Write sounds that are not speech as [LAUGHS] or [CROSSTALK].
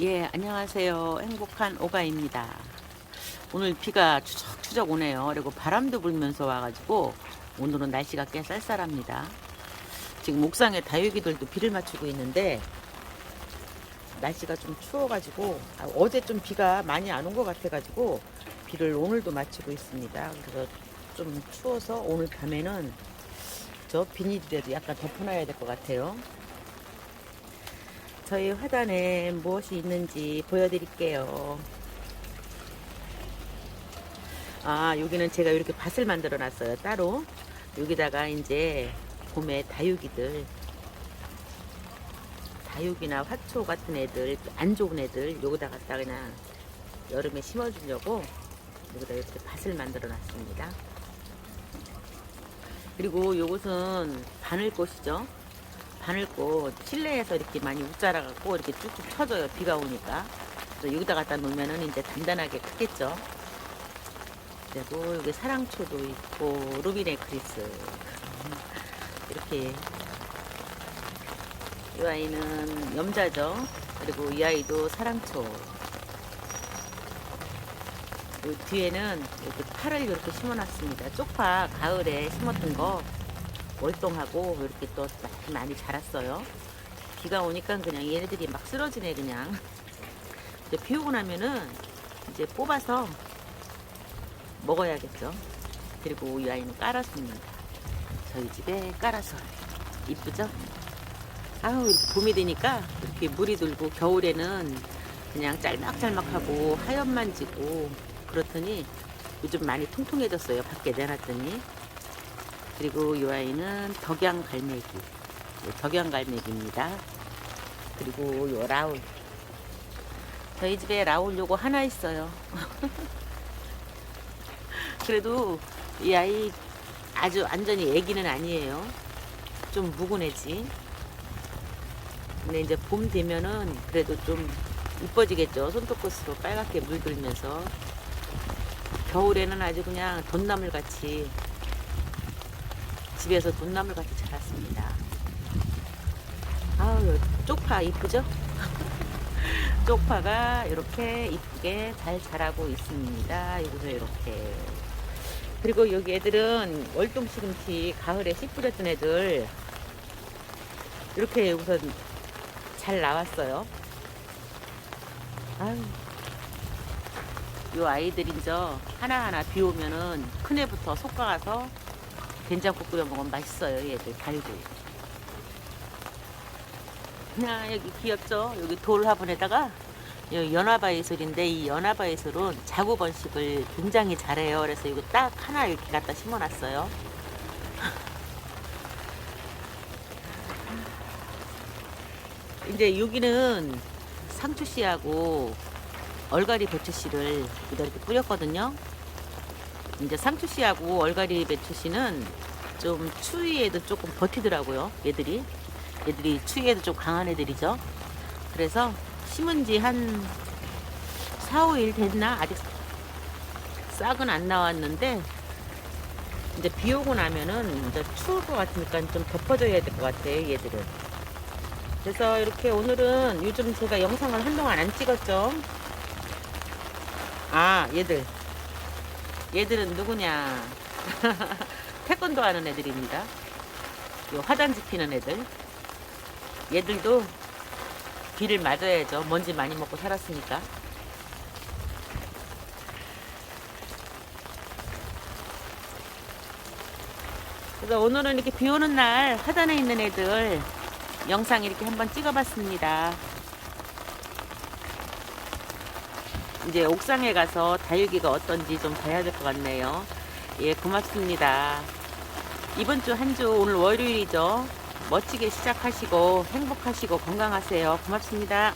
예, 안녕하세요. 행복한 오가입니다. 오늘 비가 추적추적 오네요. 그리고 바람도 불면서 와가지고 오늘은 날씨가 꽤 쌀쌀합니다. 지금 옥상에 다육이들도 비를 맞추고 있는데 날씨가 좀 추워가지고 아, 어제 좀 비가 많이 안 온 것 같아가지고 비를 오늘도 맞추고 있습니다. 그래서 좀 추워서 오늘 밤에는 저 비닐이라도 약간 덮어놔야 될 것 같아요. 저희 화단에 무엇이 있는지 보여드릴게요. 아, 여기는 제가 이렇게 밭을 만들어 놨어요. 따로. 여기다가 이제 봄에 다육이들, 다육이나 화초 같은 애들, 안 좋은 애들, 여기다 갖다 그냥 여름에 심어주려고 여기다 이렇게 밭을 만들어 놨습니다. 그리고 요것은 바늘꽃이죠. 바늘꽃 실내에서 이렇게 많이 웃자라갖고 이렇게 쭉쭉 펴져요. 비가 오니까. 그래서 여기다 갖다 놓으면은 이제 단단하게 크겠죠. 그리고 여기 사랑초도 있고 루비네크리스 [LAUGHS] 이렇게 이 아이는 염자죠. 그리고 이 아이도 사랑초. 요 뒤에는 이렇게 팔을 이렇게 심어놨습니다. 쪽파 가을에 심었던 거 월동하고 이렇게 또 많이 자랐어요. 비가 오니까 그냥 얘네들이 막 쓰러지네 그냥. [LAUGHS] 이제 비 오고 나면은 이제 뽑아서 먹어야겠죠. 그리고 이 아이는 깔았습니다. 저희 집에 깔아서 이쁘죠? 아우 봄이 되니까 이렇게 물이 들고 겨울에는 그냥 짤막짤막하고 하얀만 지고 그렇더니 요즘 많이 통통해졌어요. 밖에 내놨더니 그리고 이 아이는 덕양 갈매기 네, 덕양 갈매기입니다. 그리고 요 라울 저희 집에 라울 요거 하나 있어요. [LAUGHS] 그래도 이 아이 아주 완전히 애기는 아니에요. 좀 묵은 애지. 근데 이제 봄 되면은 그래도 좀 이뻐지겠죠. 손톱끝으로 빨갛게 물들면서. 겨울에는 아주 그냥 돈나물 같이 집에서 돈나물 같이 자랐습니다. 아우, 쪽파 이쁘죠? [LAUGHS] 쪽파가 이렇게 이쁘게 잘 자라고 있습니다. 여기서 이렇게. 그리고 여기 애들은 월동 시금치 가을에 씨 뿌렸던 애들 이렇게 우선 잘 나왔어요. 아유. 요 아이들인 저 하나하나 비 오면은 큰 애부터 솎아가서 된장국 끓여 먹으면 맛있어요. 얘들 달고. 나 여기 귀엽죠? 여기 돌 화분에다가 여기 연화바이슬인데 이 연화바이슬은 자구 번식을 굉장히 잘해요. 그래서 이거 딱 하나 이렇게 갖다 심어놨어요. [LAUGHS] 이제 여기는 상추씨하고 얼갈이 배추씨를 이렇게 뿌렸거든요. 이제 상추씨하고 얼갈이 배추씨는 좀 추위에도 조금 버티더라고요. 얘들이. 얘들이 추위에도 좀 강한 애들이죠. 그래서 심은 지 한 4, 5일 됐나? 아직 싹은 안 나왔는데 이제 비 오고 나면은 이제 추울 것 같으니까 좀 덮어줘야 될 것 같아요. 얘들은. 그래서 이렇게 오늘은 요즘 제가 영상을 한동안 안 찍었죠. 아, 얘들. 얘들은 누구냐. [LAUGHS] 태권도 하는 애들입니다. 요 화단지 피는 애들. 얘들도 비를 맞아야죠. 먼지 많이 먹고 살았으니까. 그래서 오늘은 이렇게 비 오는 날 화단에 있는 애들 영상 이렇게 한번 찍어봤습니다. 이제 옥상에 가서 다육이가 어떤지 좀 봐야 될 것 같네요. 예, 고맙습니다. 이번 주 한주 오늘 월요일이죠. 멋지게 시작하시고 행복하시고 건강하세요. 고맙습니다.